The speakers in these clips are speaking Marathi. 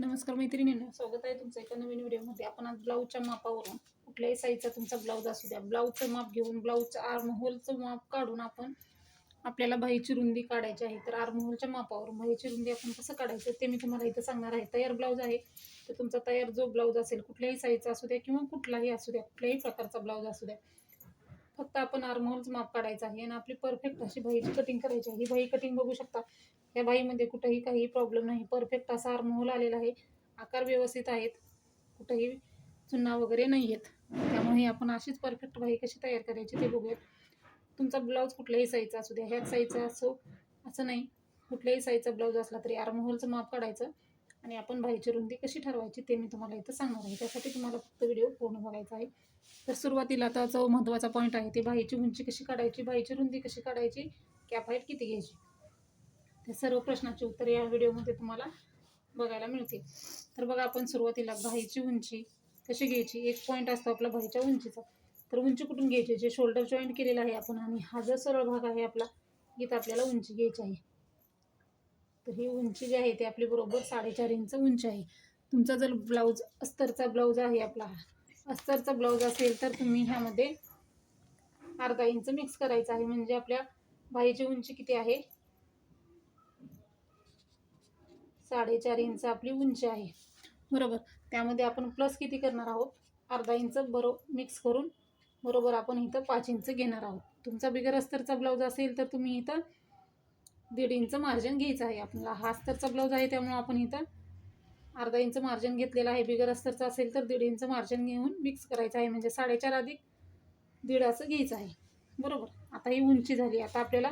नमस्कार मैत्रिणींना स्वागत आहे तुमचं एका नवीन व्हिडिओमध्ये. आपण आज ब्लाऊजच्या मापावरून कुठल्याही साईजचा तुमचा ब्लाऊज असू द्या. ब्लाऊजचं माप घेऊन ब्लाऊजचं आर्महोलचं माप काढून आपण आपल्याला बाहीची रुंदी काढायची आहे. तर आर्महोलच्या मापावरून बाहीची रुंदी आपण कसं काढायचं ते मी तुम्हाला इथं सांगणार आहे. तयार ब्लाऊज आहे. तर तुमचा तयार जो ब्लाऊज असेल कुठल्याही साईजचा असू द्या किंवा कुठलाही असू द्या कुठल्याही प्रकारचा ब्लाऊज असू द्या फक्त आपण आर्महोलचं माप काढायचं आहे. आणि आपली परफेक्ट अशी बाहीची कटिंग करायची आहे. ही बाही कटिंग बघू शकता. या बाईमध्ये कुठंही काही प्रॉब्लेम नाही. परफेक्ट असा आर्महोल आलेला आहे. आकार व्यवस्थित आहेत. कुठंही चुन्ना वगैरे नाही आहेत त्यामुळे आपण अशीच परफेक्ट बाई कशी तयार करायची ते बघूयात. तुमचा ब्लाऊज कुठल्याही साईजचा असू द्या. ह्याच साईजचा असो असं नाही. कुठल्याही साईजचा ब्लाऊज असला तरी आर्महोलचं माप काढायचं आणि आपण बाईची रुंदी कशी ठरवायची ते मी तुम्हाला इथं सांगणार आहे. त्यासाठी तुम्हाला फक्त व्हिडिओ पूर्ण बघायचा आहे. तर सुरुवातीला आता जो महत्त्वाचा पॉईंट आहे ते बाईची उंची कशी काढायची बाईची रुंदी कशी काढायची कॅप हाईट किती घ्यायची? हे सर्व प्रश्नाची उत्तरे या व्हिडिओमध्ये तुम्हाला बघायला मिळतील. तर बघा आपण सुरुवातीला भाईची उंची कशी घ्यायची? एक पॉईंट असतो आपला भाईच्या उंचीचा. तर उंची कुठून घ्यायची? जे शोल्डर जॉईंट केलेला आहे आपण आणि हा जो सरळ भाग आहे आपला इथं आपल्याला उंची घ्यायची आहे. तर ही उंची जी आहे ती आपली बरोबर साडेचार इंच उंची आहे. तुमचा जर ब्लाऊज अस्तरचा ब्लाऊज आहे आपला हा अस्तरचा ब्लाऊज असेल तर तुम्ही ह्यामध्ये अर्धा इंच मिक्स करायचं आहे. म्हणजे आपल्या भाईची उंची किती आहे? साडेचार इंच आपली उंची आहे. बरोबर? त्यामध्ये आपण प्लस किती करणार आहोत? अर्धा इंच बरो मिक्स करून बरोबर आपण इथं पाच इंच घेणार आहोत. तुमचा बिगर अस्तरचा ब्लाऊज असेल तर तुम्ही इथं दीड इंच मार्जिन घ्यायचं आहे. आपल्याला हा अस्तरचा ब्लाऊज आहे त्यामुळे आपण इथं अर्धा इंच मार्जिन घेतलेला आहे. बिगर अस्तरचा असेल तर दीड इंच मार्जिन घेऊन मिक्स करायचं आहे. म्हणजे साडेचार अधिक दीड असं घ्यायचं आहे. बरोबर? आता ही उंची झाली. आता आपल्याला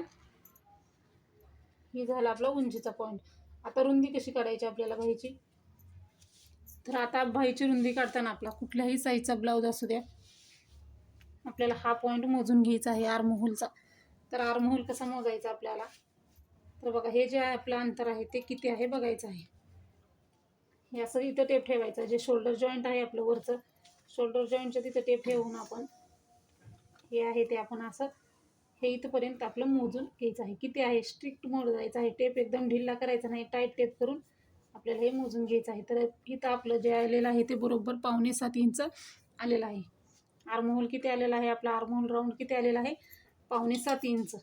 ही झाला आपला उंचीचा पॉईंट आता रुंदी कशी काढायची आपल्याला भाईची? तर आता बाईची रुंदी काढताना आपला कुठल्याही साईजचा ब्लाऊज असू द्या. आपल्याला हा पॉईंट मोजून घ्यायचा आहे आर्महोलचा. तर आर्महोल कसा मोजायचा आपल्याला? तर बघा हे जे आहे आपलं अंतर आहे ते किती आहे बघायचं आहे. हे असं इथं टेप ठेवायचं जे शोल्डर जॉईंट आहे आपलं वरचं शोल्डर जॉईंटच्या तिथं टेप ठेवून आपण हे आहे ते आपण असं हे इथंपर्यंत आपलं मोजून घ्यायचं आहे. किती आहे? स्ट्रिक्ट मोजायचं आहे. टेप एकदम ढिल्ला करायचा नाही. टाईट टेप करून आपल्याला हे मोजून घ्यायचं आहे. तर इथं आपलं जे आलेलं आहे ते बरोबर पावणे सात इंच आलेलं आहे. आर्महोल किती आलेला आहे? आपला आर्महोल राऊंड किती आलेला आहे? पावणे सात इंच.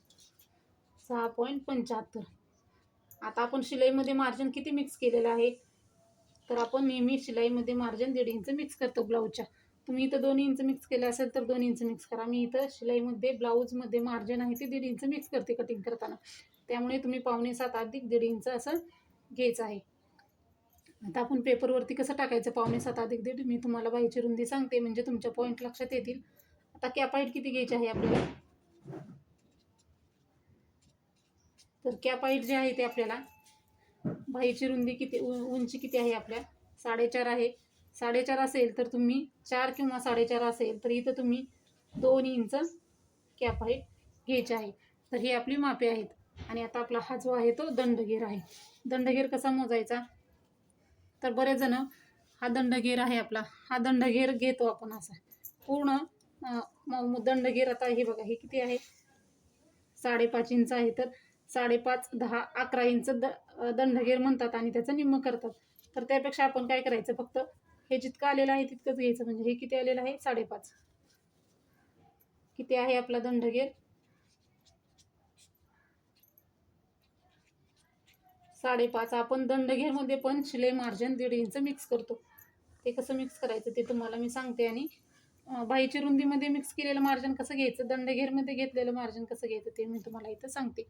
सहा पॉईंट पंच्याहत्तर. आता आपण शिलाईमध्ये मार्जिन किती मिक्स केलेलं आहे? तर आपण नेहमी शिलाईमध्ये मार्जिन दीड इंच मिक्स करतो ब्लाऊजच्या तुम्ही इथं दोन इंच मिक्स केले असेल तर दोन इंच मिक्स करा. मी इथं शिलाईमध्ये ब्लाऊजमध्ये मार्जिन आहे ते दीड इंच मिक्स करते कटिंग करताना. त्यामुळे तुम्ही पावणे सात अधिक दीड इंच असं घ्यायचं आहे. आता आपण पेपरवरती कसं टाकायचं? पावणे सात अधिक दीड. मी तुम्हाला बाईची रुंदी सांगते म्हणजे तुमच्या पॉईंट लक्षात येतील. आता कॅप हाईट किती घ्यायची आहे आपल्याला? तर कॅप हाईट जे आहे ते आपल्याला बाईची रुंदी किती उ उंची किती आहे आपल्या? साडेचार आहे. साडेचार असेल तर तुम्ही चार किंवा साडेचार असेल तर इथं तुम्ही दोन इंच कॅप आहे घ्यायची आहे. तर ही आपली मापे आहेत. आणि आता आपला हा जो आहे तो दंडगेर आहे. दंडगेर कसा मोजायचा? तर बरेच जण हा दंडगेर आहे आपला. हा दंडगेर घेतो आपण असा. पूर्ण दंडगेर आता हे बघा हे किती आहे? साडेपाच इंच आहे तर साडेपाच दहा अकरा इंच द दंडगेर म्हणतात आणि त्याचं निम्म करतात. तर त्यापेक्षा आपण काय करायचं? फक्त हे जितकं आलेलं आहे तितकंच घ्यायचं. म्हणजे हे किती आलेलं आहे? साडेपाच. किती आहे आपला दंडगेर साडेपाच. आपण दंडघेरमध्ये पण शिले मार्जिन दीड इंच मिक्स करतो. ते कसं मिक्स करायचं ते तुम्हाला मी सांगते. आणि अं, बाईची रुंदीमध्ये मिक्स केलेलं मार्जिन कसं घ्यायचं? दंडघेरमध्ये घेतलेलं मार्जिन कसं घ्यायचं ते मी तुम्हाला इथं सांगते.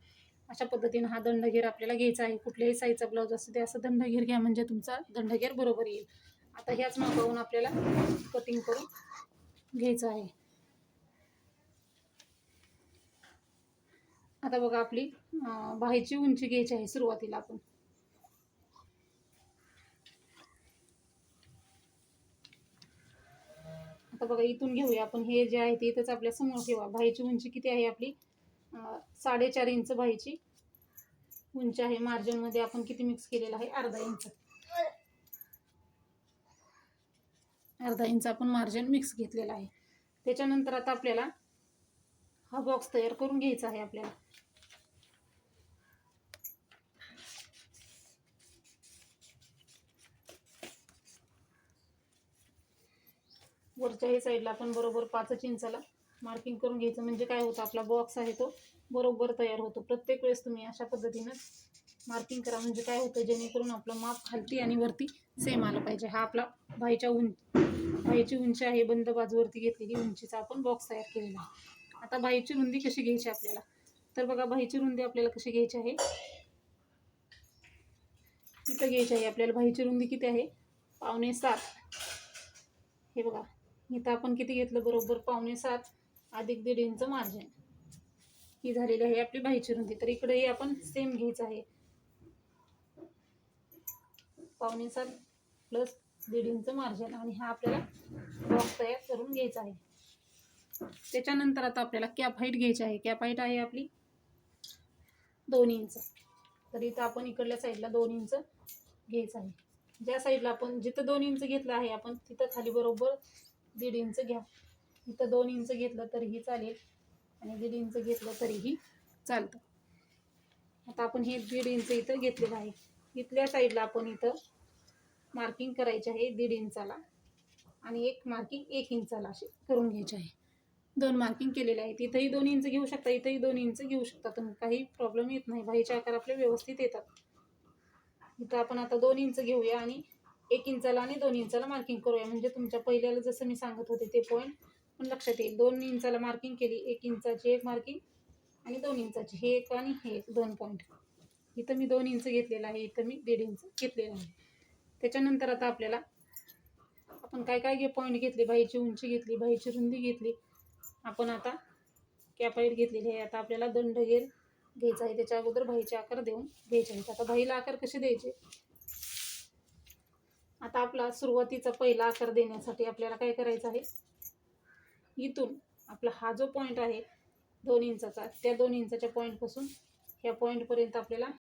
अशा पद्धतीनं हा दंडघेर आपल्याला घ्यायचा आहे. कुठल्याही साईजचा ब्लाऊज असू दे असं दंडघेर घ्या. म्हणजे तुमचा दंडघेर बरोबर येईल. आता ह्याच मापावून आपल्याला कटिंग करून घ्यायचं आहे. आता बघा आपली बाहेरची उंची घ्यायची आहे सुरुवातीला आपण. आता बघा इथून घेऊया आपण. हे जे आहे ते इथंच आपल्यासमोर ठेवा. बाहेरची उंची किती आहे आपली? साडेचार इंच बाहेरची उंची आहे. मार्जिनमध्ये आपण किती मिक्स केलेलं आहे? अर्धा इंच. अर्धा इंच आपण मार्जिन मिक्स घेतलेला आहे. त्याच्यानंतर आता आपल्याला हा बॉक्स तयार करून घ्यायचा आहे आपल्याला. वरच्याही साईडला आपण बरोबर पाचच इंचाला मार्किंग करून घ्यायचं. म्हणजे काय होतं आपला बॉक्स आहे तो बरोबर तयार होतो. प्रत्येक वेळेस तुम्ही अशा पद्धतीनं मार्किंग करा. म्हणजे काय होतं जेणेकरून आपलं माप खालती आणि वरती सेम आलं पाहिजे. हा आपला भाईच्या उंच भाईची उंची आहे बंद बाजूवरती घेतलेली उंचीचा आपण बॉक्स तयार केलेला आहे. आता भाईची रुंदी कशी घ्यायची आपल्याला? तर बघा भाईची रुंदी आपल्याला कशी घ्यायची आहे? तिथं घ्यायची आहे आपल्याला. भाईची रुंदी किती आहे? पावणे सात. हे बघा इथं आपण किती घेतलं? बरोबर पावणे सात अधिक दीड इंच मार्जिन ही झालेली आहे आपली भाईची रुंदी. तर इकडेही आपण सेम घ्यायचं आहे. पावणे सात प्लस दीड इंच मार्जिन आणि हा आपल्याला बॉक्स तयार करून घ्यायचा आहे. त्याच्यानंतर आता आपल्याला कॅप हाईट घ्यायची आहे. कॅप हाईट आहे आपली दोन इंच तर इथं आपण इकडल्या साईडला दोन इंच घ्यायचं आहे. ज्या साईडला आपण जिथं दोन इंच घेतलं आहे आपण तिथं खाली बरोबर दीड इंच घ्या. इथं दोन इंच घेतलं तरीही चालेल आणि दीड इंच घेतलं तरीही चालतं. आता आपण हे दीड इंच इथं घेतलेलं आहे. इथल्या साईडला आपण इथं मार्किंग करायची आहे दीड इंचाला. आणि एक मार्किंग एक इंचाला असे करून घ्यायची आहे. दोन मार्किंग केलेले आहेत. इथंही दोन इंच घेऊ शकता इथंही दोन इंच घेऊ शकता. तुम्ही काही प्रॉब्लेम येत नाही. बाईचे आकार आपले व्यवस्थित येतात. इथं आपण आता दोन इंच घेऊया आणि एक इंचाला आणि दोन इंचाला मार्किंग करूया. म्हणजे तुमच्या पहिल्याला जसं मी सांगत होते ते पॉईंट पण लक्षात येईल. दोन इंचाला मार्किंग केली. एक इंचाची एक मार्किंग आणि दोन इंचाची. हे एक आणि हे एक. दोन पॉईंट इथं मी दोन इंच घेतलेलं आहे. इथं मी दीड इंच घेतलेलं आहे. त्याच्यानंतर आता आपल्याला आपण काय काय घे पॉईंट घेतले बाईची उंची घेतली बाईची रुंदी घेतली आपण आता कॅपाईट घेतलेली आहे. आता आपल्याला दंड घेर घ्यायचा आहे. त्याच्या अगोदर बाईचे आकार देऊन घ्यायचे आहेत. आता बाईला आकार कसे द्यायचे? आता आपला सुरुवातीचा पहिला आकार देण्यासाठी आपल्याला काय करायचं आहे? इथून आपला हा जो पॉईंट आहे दोन इंचाचा त्या दोन इंचाच्या पॉईंटपासून ह्या पॉईंटपर्यंत आपल्याला